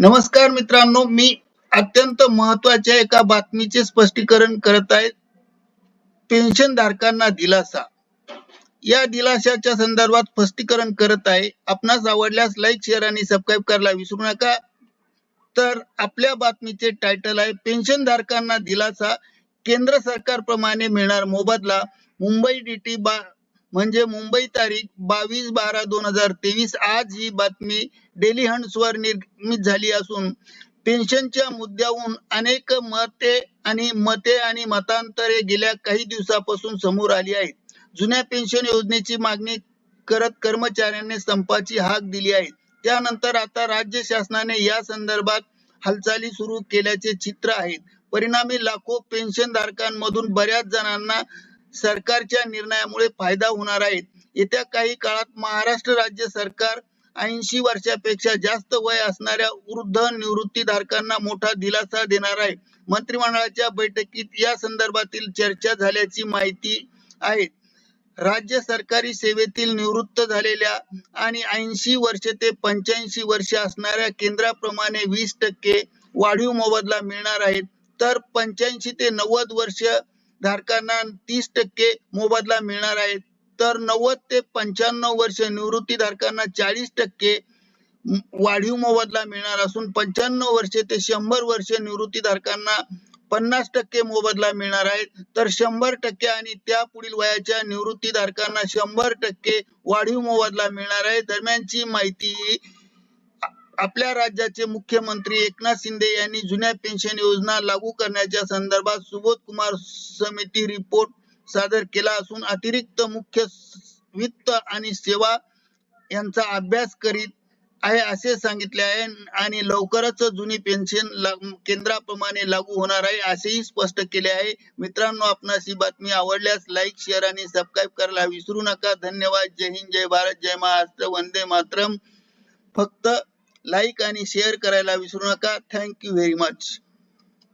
नमस्कार मित्रांनो मी अत्यंत महत्त्वाच्या एका बातमीचे स्पष्टीकरण करत आहे. पेन्शन धारकांना दिलासा. या दिलाशाच्या संदर्भात स्पष्टीकरण करत आहे. आपणास आवडल्यास लाईक शेअर आणि सबस्क्राईब करायला विसरू नका. तर आपल्या बातमीचे टायटल आहे पेन्शन धारकांना दिलासा. केंद्र सरकारप्रमाणे मिळणार मोबदला. मुंबई डीटी बा म्हणजे मुंबई तारीख बावीस बारा दोन हजार तेवीस. आज ही बातमी डेली हंट्स वर निर्मित झाली असून पेन्शनच्या मुद्द्याहून अनेक मते आणि मते आणि मतांतरे गेल्या काही दिवसापासून समोर आली आहेत. जुन्या पेन्शन योजनेची मागणी करत कर्मचाऱ्यांनी संपाची हाक दिली आहे. त्यानंतर आता राज्य शासनाने या संदर्भात हालचाली सुरू केल्याचे चित्र आहेत. परिणामी लाखो पेन्शन धारकांमधून बऱ्याच जणांना सरकारच्या निर्णयामुळे फायदा होणार आहे. येत्या काही काळात महाराष्ट्र राज्य सरकार ऐंशी वर्षापेक्षा जास्त वय असणाऱ्या वृद्ध निवृत्ती धारकांना मोठा दिलासा देणार आहे. मंत्रिमंडळाच्या बैठकीत या संदर्भातील चर्चा झाल्याची माहिती आहे. राज्य सरकारी सेवेतील निवृत्त झालेल्या आणि ऐंशी वर्ष ते पंच्याऐंशी वर्ष असणाऱ्या केंद्राप्रमाणे वीस टक्के वाढीव मोबदला मिळणार आहे तर पंच्याऐंशी ते नव्वद वर्ष धारकांना तीस टक्के मोबदला मिळणार आहे. तर नव्वद ते पंच्याण्णव वर्ष निवृत्ती धारकांना चाळीस टक्के वाढीव मोबदला मिळणार असून पंच्याण्णव वर्ष ते शंभर वर्ष निवृत्ती धारकांना पन्नास टक्के मोबदला मिळणार आहे तर शंभर टक्के आणि त्या पुढील वयाच्या निवृत्ती धारकांना शंभर टक्के वाढीव मोबदला मिळणार आहे. दरम्यानची माहिती ही आपल्या राज्याचे मुख्यमंत्री एकनाथ शिंदे यांनी जुन्या पेन्शन योजना लागू करण्याच्या संदर्भात सुबोध कुमार समिती रिपोर्ट सादर केला असून अतिरिक्त मुख्य वित्त आणि सेवा यांचा अभ्यास करीत आहे असे सांगितले आहे आणि लवकरच जुनी पेन्शन ला- केंद्राप्रमाणे लागू होणार आहे असेही स्पष्ट केले आहे. मित्रांनो आपणास ही बातमी आवडल्यास लाईक शेअर आणि सबस्क्राईब करायला विसरू नका. धन्यवाद. जय हिंद. जय भारत. जय महाराष्ट्र. वंदे मातरम. फक्त लाईक आणि शेअर करायला विसरू नका. Thank you very much